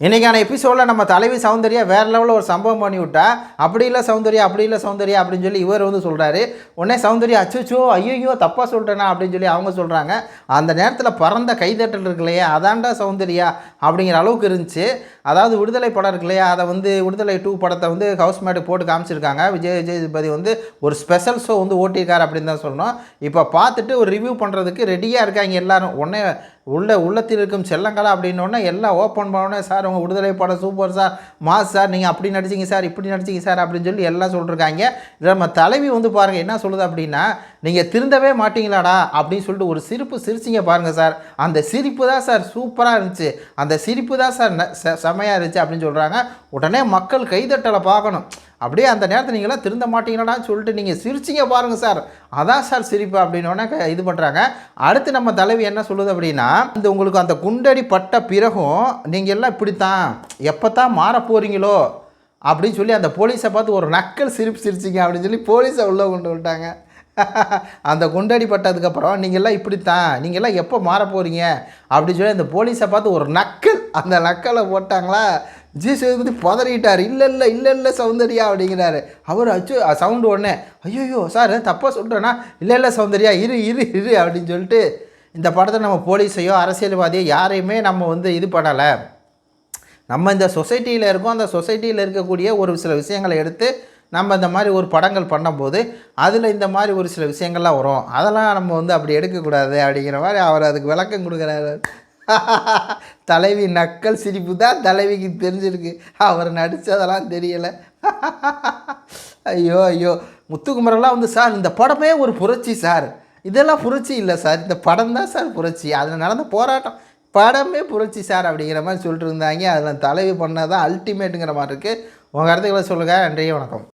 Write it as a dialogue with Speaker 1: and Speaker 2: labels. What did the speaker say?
Speaker 1: இன்றைக்கான எபிசோடில் நம்ம தலைவி சௌந்தர்யா வேறு லெவலில் ஒரு சம்பவம் பண்ணி விட்டா அப்படி இல்லை சௌந்தர்யா அப்படி இல்லை சௌந்தர்யா அப்படின்னு சொல்லி இவர் வந்து சொல்கிறாரு உடனே சௌந்தர்யா அச்சுச்சோ ஐயோ தப்பாக சொல்லிட்டேனா அப்படின்னு சொல்லி அவங்க சொல்கிறாங்க அந்த நேரத்தில் பறந்த கைதட்டல் இருக்கு இல்லையா? அதான்டா சௌந்தர்யா அப்படிங்கிற அளவுக்கு இருந்துச்சு. அதாவது விடுதலை படம் இருக்கு இல்லையா? அதை வந்து விடுதலை டூ படத்தை வந்து ஹவுஸ் மேட்டு போட்டு காமிச்சிருக்காங்க. விஜய் விஜயபதி வந்து ஒரு ஸ்பெஷல் ஷோ வந்து ஓட்டியிருக்காரு அப்படின்னு தான் சொல்லணும். இப்போ பார்த்துட்டு ஒரு ரிவ்யூ பண்ணுறதுக்கு ரெடியாக இருக்காங்க எல்லோரும். உடனே உள்ள உள்ளத்தில் இருக்கும் செல்லங்களா அப்படின்னோடனே எல்லாம் ஓப்பன் பண்ணோடனே சார் உங்கள் விடுதலை படம் சூப்பர் சார். மாஸ் சார் நீங்கள் அப்படி நடிச்சிங்க சார் இப்படி நடிச்சிங்க சார் அப்படின்னு சொல்லி எல்லாம் சொல்லிருக்காங்க. இதில் நம்ம தலைவி வந்து பாருங்கள் என்ன சொல்லுது அப்படின்னா நீங்கள் திருந்தவே மாட்டிங்களாடா அப்படின்னு சொல்லிட்டு ஒரு சிரிப்பு சிரிச்சிங்க பாருங்கள் சார். அந்த சிரிப்பு தான் சார் சூப்பராக இருந்துச்சு. அந்த சிரிப்பு தான் சார் செ- செமையாக இருந்துச்சு அப்படின்னு சொல்கிறாங்க உடனே மக்கள் கைதட்டலை பார்க்கணும். அப்படியே அந்த நேரத்தில் நீங்களாம் திருந்த மாட்டீங்களான்னு சொல்லிட்டு நீங்கள் சிரிச்சிங்க பாருங்கள் சார். அதான் சார் சிரிப்பு அப்படின்னோடனே இது பண்ணுறாங்க அடுத்து நம்ம தலைவி என்ன சொல்லுது அப்படின்னா இந்த உங்களுக்கு அந்த குண்டடி பட்ட பிறகும் நீங்கள் எல்லாம் இப்படித்தான் எப்போ தான் மாற போகிறீங்களோ அப்படின்னு சொல்லி அந்த போலீஸை பார்த்து ஒரு நக்கல் சிரிப்பு சிரிச்சிங்க அப்படின்னு சொல்லி போலீஸை உள்ளே கொண்டு விட்டாங்க அந்த குண்டடி பட்டதுக்கப்புறம் நீங்கள்லாம் இப்படித்தான் நீங்கள்லாம் எப்போ மாற போகிறீங்க அப்படின்னு சொல்லி அந்த போலீஸை பார்த்து ஒரு நக்கல் அந்த நக்கலை போட்டாங்களா? ஜி சேதுபதி பதறிட்டார். இல்லை இல்லை இல்லை இல்லை சௌந்தர்யா அப்படிங்கிறாரு. அவர் அச்சு சவுண்டு உடனே ஐயோயோ சார் தப்பாக சொல்கிறேன்னா இல்லை இல்லை சௌந்தர்யா இரு இரு இரு அப்படின்னு சொல்லிட்டு இந்த படத்தை நம்ம போலீஸையோ அரசியல்வாதியோ யாரையுமே நம்ம வந்து இது பண்ணலை. நம்ம இந்த சொசைட்டியில் இருக்கோம். அந்த சொசைட்டியில் இருக்கக்கூடிய ஒரு சில விஷயங்களை எடுத்து நம்ம இந்த மாதிரி ஒரு படங்கள் பண்ணும்போது அதில் இந்த மாதிரி ஒரு சில விஷயங்கள்லாம் வரும். அதெல்லாம் நம்ம வந்து அப்படி எடுக்கக்கூடாது அப்படிங்கிற மாதிரி அவர் அதுக்கு விளக்கம் கொடுக்குறாரு. தலைவி நக்கல் சிரிப்பு தான் தலைவிக்கு தெரிஞ்சிருக்கு. அவர் நடித்ததெல்லாம் தெரியலை. ஐயோ ஐயோ. முத்துக்குமரெல்லாம் வந்து சார் இந்த படமே ஒரு புரட்சி சார். இதெல்லாம் புரட்சி இல்லை சார். இந்த படம் தான் சார் புரட்சி. அதில் நடந்த போராட்டம். படமே புரட்சி சார் அப்படிங்கிற மாதிரி சொல்லிட்டு இருந்தாங்க. அதில் தலைவி பண்ணால் தான் அல்டிமேட்டுங்கிற மாதிரி இருக்குது உங்கள் கருத்துக்களை சொல்லுங்கள் நன்றி வணக்கம்.